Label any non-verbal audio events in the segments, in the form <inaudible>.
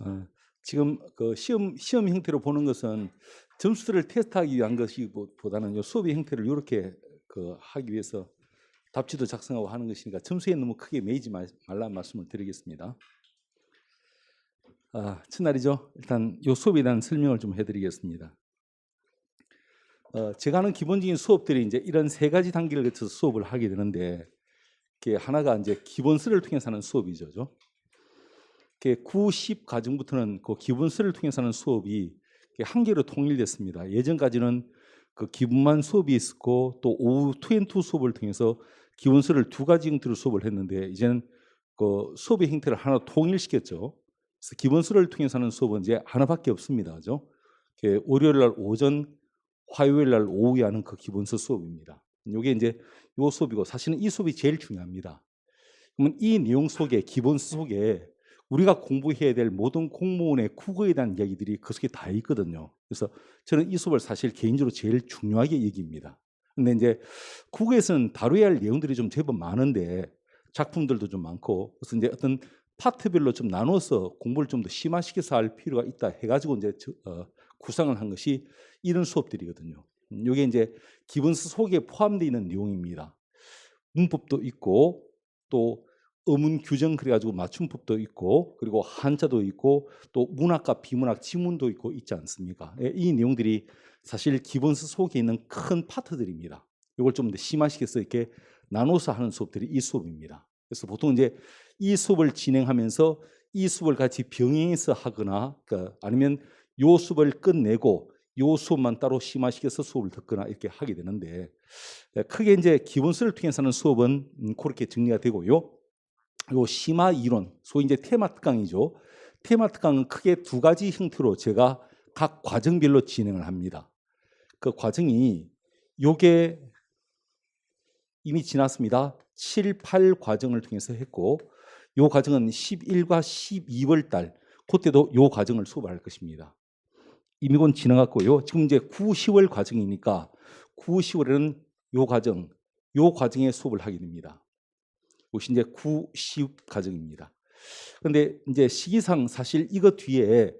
어, 지금 그 시험 시험 형태로 보는 것은 점수를 테스트하기 위한 것이보다는 요 수업의 형태를 이렇게 그 하기 위해서 답지도 작성하고 하는 것이니까 점수에 너무 크게 매이지 말- 말라는 말씀을 드리겠습니다. 아, 첫날이죠. 일단 요 수업에 대한 설명을 좀 해드리겠습니다. 어, 제가 하는 기본적인 수업들이 이제 이런 세 가지 단계를 거쳐서 수업을 하게 되는데, 이게 하나가 이제 기본서를 통해서 하는 수업이죠. 그죠? 이렇게 9, 10 과정부터는 그 기본서를 통해서 하는 수업이 한 개로 통일됐습니다. 예전까지는 그 기본만 수업이 있었고 또 오후 투앤투 수업을 통해서 기본서를 두 가지 형태로 수업을 했는데 이제는 그 수업의 형태를 하나 통일시켰죠. 그래서 기본서를 통해서 하는 수업은 이제 하나밖에 없습니다. 그죠? 월요일 날 오전, 화요일 날 오후에 하는 그 기본서 수업입니다. 이게 이제 요 수업이고 사실은 이 수업이 제일 중요합니다. 그러면 이 내용 속에 기본서 속에 우리가 공부해야 될 모든 공무원의 국어에 대한 이야기들이 그 속에 다 있거든요. 그래서 저는 이 수업을 사실 개인적으로 제일 중요하게 여깁니다. 근데 이제 국어에서는 다뤄야 할 내용들이 좀 제법 많은데 작품들도 좀 많고 그래서 이제 어떤 파트별로 좀 나눠서 공부를 좀 더 심화시켜서 할 필요가 있다 해가지고 이제 저- 어, 구상을 한 것이 이런 수업들이거든요. 이게 이제 기본서 속에 포함되어 있는 내용입니다. 문법도 있고 또 어문 규정 그래가지고 맞춤법도 있고 그리고 한자도 있고 또 문학과 비문학 지문도 있고 있지 않습니까? 예, 이 내용들이 사실 기본서 속에 있는 큰 파트들입니다. 이걸 좀더 심화시켜서 이렇게 나눠서 하는 수업들이 이 수업입니다. 그래서 보통 이제 이 수업을 진행하면서 이 수업을 같이 병행해서 하거나 그러니까 아니면 요 수업을 끝내고 요 수업만 따로 심화시켜서 수업을 듣거나 이렇게 하게 되는데 예, 크게 이제 기본서를 통해서 하는 수업은 음, 그렇게 정리가 되고요. 요 심화 이론, 소위 이제 테마 특강이죠. 테마 특강은 크게 두 가지 형태로 제가 각 과정별로 진행을 합니다. 그 과정이 요게 이미 지났습니다. 7, 8 과정을 통해서 했고 요 과정은 11과 12월 달 그때도 요 과정을 수업할 것입니다. 이미 곧 지나갔고요. 지금 이제 9, 10월 과정이니까 9, 10월에는 요 과정, 요 과정의 수업을 하게 됩니다. 이것이 이제 9, 10 과정입니다. 그런데 이제 시기상 사실 이거 뒤에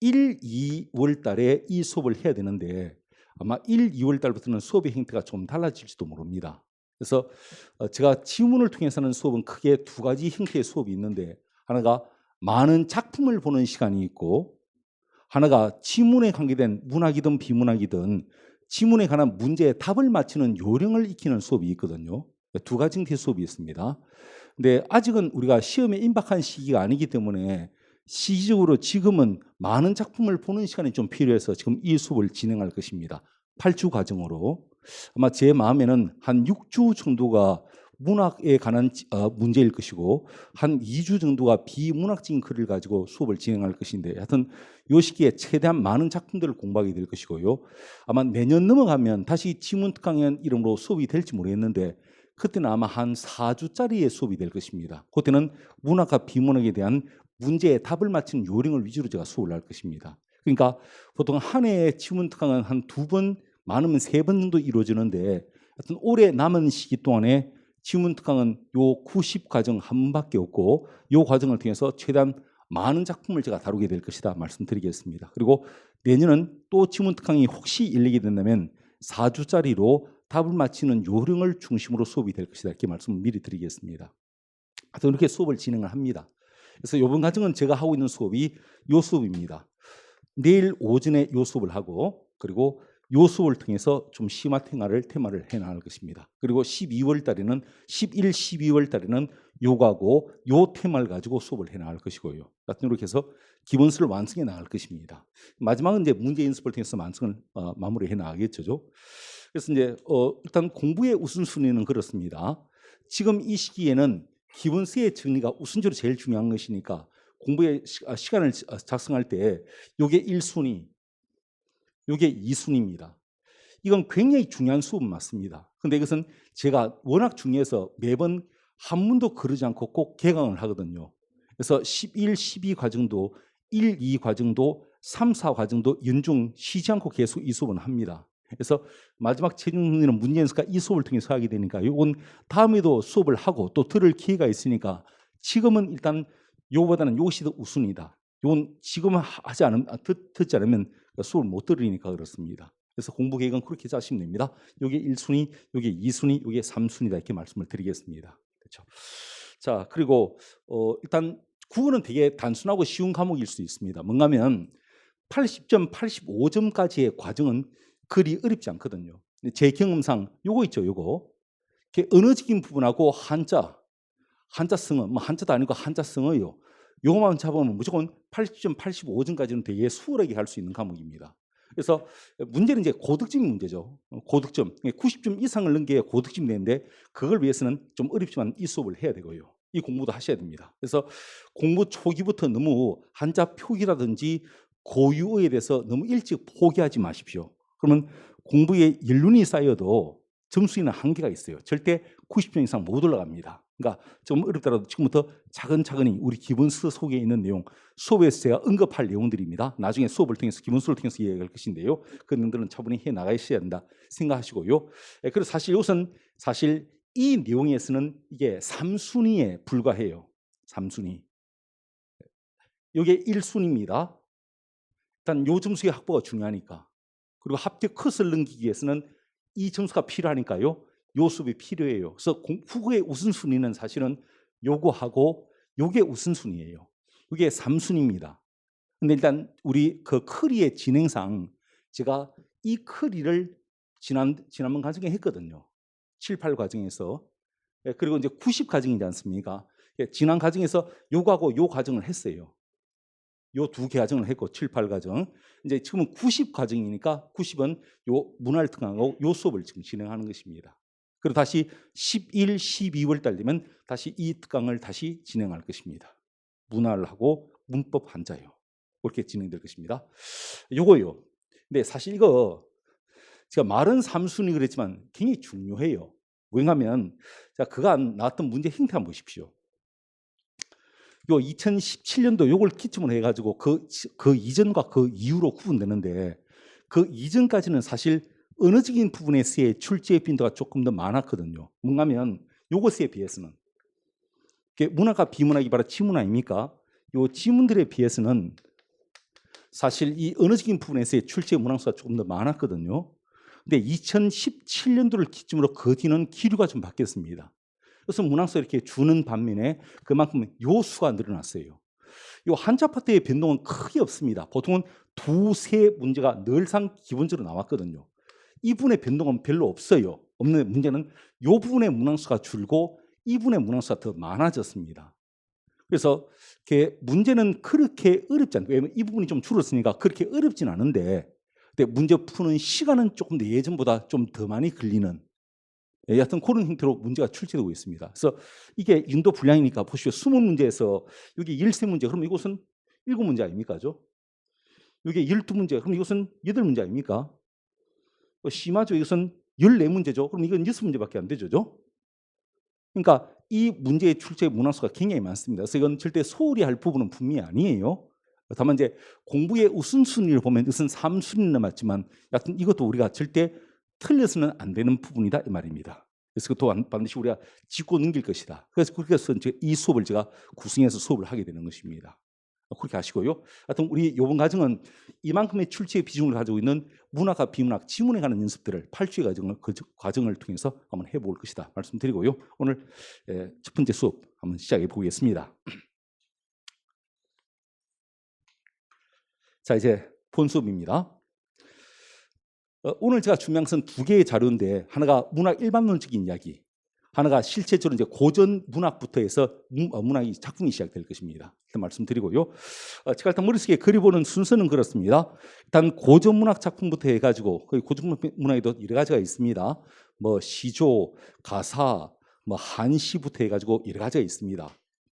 1, 2월 달에 이 수업을 해야 되는데 아마 1, 2월 달부터는 수업의 형태가 좀 달라질지도 모릅니다. 그래서 어, 제가 지문을 통해서 하는 수업은 크게 두 가지 형태의 수업이 있는데 하나가 많은 작품을 보는 시간이 있고 하나가 지문에 관계된 문학이든 비문학이든 지문에 관한 문제의 답을 맞히는 요령을 익히는 수업이 있거든요. 두 가지 형태의 수업이 있습니다. 근데 아직은 우리가 시험에 임박한 시기가 아니기 때문에 시기적으로 지금은 많은 작품을 보는 시간이 좀 필요해서 지금 이 수업을 진행할 것입니다. 8주 과정으로 아마 제 마음에는 한 6주 정도가 문학에 관한 지- 어, 문제일 것이고 한 2주 정도가 비문학적인 글을 가지고 수업을 진행할 것인데 하여튼 요 시기에 최대한 많은 작품들을 공부하게 될 것이고요. 아마 내년 넘어가면 다시 지문 특강연 이름으로 수업이 될지 모르겠는데 그때는 아마 한 4주짜리의 수업이 될 것입니다. 그때는 문학과 비문학에 대한 문제의 답을 맞히는 요령을 위주로 제가 수업을 할 것입니다. 그러니까 보통 한 해에 지문 특강은 한 두 번, 많으면 세 번 정도 이루어지는데 하여튼 올해 남은 시기 동안에 지문 특강은 요 90 과정 한 번밖에 없고 요 과정을 통해서 최대한 많은 작품을 제가 다루게 될 것이다 말씀드리겠습니다. 그리고 내년은 또 지문 특강이 혹시 열리게 된다면 4주짜리로 답을 맞히는 요령을 중심으로 수업이 될 것이다 이렇게 말씀을 미리 드리겠습니다. 하여튼 이렇게 수업을 진행을 합니다. 그래서 이번 과정은 제가 하고 있는 수업이 요 수업입니다. 내일 오전에 요 수업을 하고 그리고 요 수업을 통해서 좀 심화 테마를 테마를 해 나갈 것입니다. 그리고 12월 달에는 11, 12월 달에는 요가고 요 테마를 가지고 수업을 해 나갈 것이고요. 하여튼 이렇게 해서 기본서를 완성해 나갈 것입니다. 마지막은 이제 문제 연습을 통해서 완성을 어, 마무리해 나가겠죠. 그래서 이제 어, 일단 공부의 우선순위는 그렇습니다. 지금 이 시기에는 기본서의 정리가 우선적으로 제일 중요한 것이니까 공부의 시, 아, 시간을 지- 아, 작성할 때 요게 1순위, 요게 2순위입니다. 이건 굉장히 중요한 수업은 맞습니다. 근데 이것은 제가 워낙 중요해서 매번 한 문도 거르지 않고 꼭 개강을 하거든요. 그래서 11, 12 과정도 1, 2 과정도 3, 4 과정도 연중 쉬지 않고 계속 이 수업은 합니다. 그래서 마지막 최종 승리는 문제 연습과 이 수업을 통해서 하게 되니까 이건 다음에도 수업을 하고 또 들을 기회가 있으니까 지금은 일단 요거보다는 요것이 더 우선이다. 요건 지금 하- 하지 않으면 아, 듣, 듣지 않으면 수업을 못 들으니까 그렇습니다. 그래서 공부 계획은 그렇게 짜시면 됩니다. 요게 1순위, 요게 2순위, 요게 3순위다 이렇게 말씀을 드리겠습니다. 그렇죠. 자, 그리고 어, 일단 국어는 되게 단순하고 쉬운 과목일 수 있습니다. 뭔가면 80점, 85점까지의 과정은 그리 어렵지 않거든요. 제 경험상 요거 있죠, 요거. 언어적인 부분하고 한자, 한자 성어, 뭐 한자도 아니고 한자 성어요. 요거만 잡으면 무조건 80점, 85점까지는 되게 수월하게 할 수 있는 과목입니다. 그래서 문제는 이제 고득점 문제죠. 어, 고득점. 90점 이상을 넘게 고득점이 되는데 그걸 위해서는 좀 어렵지만 이 수업을 해야 되고요. 이 공부도 하셔야 됩니다. 그래서 공부 초기부터 너무 한자 표기라든지 고유어에 대해서 너무 일찍 포기하지 마십시오. 그러면 공부에 연륜이 쌓여도 점수에는 한계가 있어요. 절대 90점 이상 못 올라갑니다. 그러니까 좀 어렵더라도 지금부터 차근차근히 우리 기본서 속에 있는 내용, 수업에서 제가 언급할 내용들입니다. 나중에 수업을 통해서 기본서를 통해서 이야기할 것인데요. 그 내용들은 차분히 해 나가셔야 된다 생각하시고요. 예, 그래서 사실 이것은 사실 이 내용에서는 이게 3순위에 불과해요. 3순위. 이게 1순위입니다. 일단 요 점수의 확보가 중요하니까. 그리고 합격 컷을 넘기기 위해서는 이 점수가 필요하니까요. 요 수업이 필요해요. 그래서 공- 국어의 우선순위는 사실은 요거하고 요게 우선순위예요. 이게 3순위입니다. 근데 일단 우리 그 커리의 진행상 제가 이 커리를 지난 지난번 과정에 했거든요. 7, 8 과정에서 예, 그리고 이제 90 과정이지 않습니까? 예, 지난 과정에서 요거하고 요 과정을 했어요. 요두개 과정을 했고 7, 8 과정. 이제 지금은 90 과정이니까 90은 요 문화를 특강하고 요 수업을 지금 진행하는 것입니다. 그리고 다시 11, 12월 달 되면 다시 이 특강을 다시 진행할 것입니다. 문화를 하고 문법 한자요. 그렇게 진행될 것입니다. 요거요. 근데 사실 이거 제가 말은 삼순위 그랬지만 굉장히 중요해요. 왜냐하면 자 그간 나왔던 문제 형태 한번 보십시오. 요 2017년도 요걸 기점으로 해가지고 그, 그 이전과 그 이후로 구분되는데 그 이전까지는 사실 언어적인 부분에서의 출제 빈도가 조금 더 많았거든요. 뭔가면 요것에 비해서는 문화가 비문학이 바로 지문 아닙니까? 요 지문들에 비해서는 사실 이 언어적인 부분에서의 출제 문항수가 조금 더 많았거든요. 근데 2017년도를 기점으로 그 뒤는 기류가 좀 바뀌었습니다. 그래서 문항수 이렇게 주는 반면에 그만큼 요 수가 늘어났어요. 요 한자 파트의 변동은 크게 없습니다. 보통은 두세 문제가 늘상 기본적으로 나왔거든요. 이 부분의 변동은 별로 없어요. 없는 문제는 요 부분의 문항수가 줄고 이 부분의 문항수가 더 많아졌습니다. 그래서 문제는 그렇게 어렵지 않고 왜냐면 이 부분이 좀 줄었으니까 그렇게 어렵진 않은데 근데 문제 푸는 시간은 조금 더 예전보다 좀 더 많이 걸리는 예, 여하튼 그런 형태로 문제가 출제되고 있습니다. 그래서 이게 인도 분량이니까 보시오. 20문제에서 여기 13문제 그럼 이곳은 7문제 아닙니까? 죠 이게 12문제 그럼 이것은 8문제 아닙니까? 어, 심하죠. 이것은 14문제죠. 그럼 이건 6문제밖에 안 되죠. 죠? 그러니까 이 문제의 출제 문항수가 굉장히 많습니다. 그래서 이건 절대 소홀히 할 부분은 분명히 아니에요. 다만 이제 공부의 우선순위를 보면 이것은 3순위는 맞지만 여하튼 이것도 우리가 절대 틀려서는 안 되는 부분이다 이 말입니다. 그래서 그것도 반- 반드시 우리가 짚고 넘길 것이다. 그래서 그렇게 해서 이 수업을 제가 구성해서 수업을 하게 되는 것입니다. 그렇게 하시고요. 하여튼 우리 이번 과정은 이만큼의 출제 비중을 가지고 있는 문학과 비문학, 지문에 관한 연습들을 8주의 과정을, 그 과정을 통해서 한번 해볼 것이다 말씀드리고요. 오늘 에, 첫 번째 수업 한번 시작해 보겠습니다. <clears throat> 자 이제 본 수업입니다. 어, 오늘 제가 준비한 것은 두 개의 자료인데 하나가 문학 일반론적인 이야기, 하나가 실제적으로 이제 고전 문학부터 해서 문- 어, 문학이 작품이 시작될 것입니다. 일단 말씀드리고요. 어, 제가 일단 머릿속에 그려보는 순서는 그렇습니다. 일단 고전 문학 작품부터 해가지고 그 고전 문학에도 여러 가지가 있습니다. 뭐 시조, 가사, 뭐 한시부터 해가지고 여러 가지가 있습니다.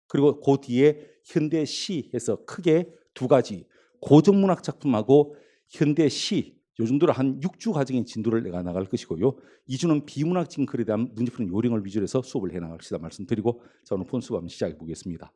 그리고 그 뒤에 현대 시에서 크게 두 가지 고전 문학 작품하고 현대 시 요 정도로 한 6주 과정의 진도를 내가 나갈 것이고요. 2주는 비문학적인 글에 대한 문제푸는 요령을 위주로 해서 수업을 해 나갈 것이다 말씀드리고 자 오늘 본 수업 한번 시작해 보겠습니다.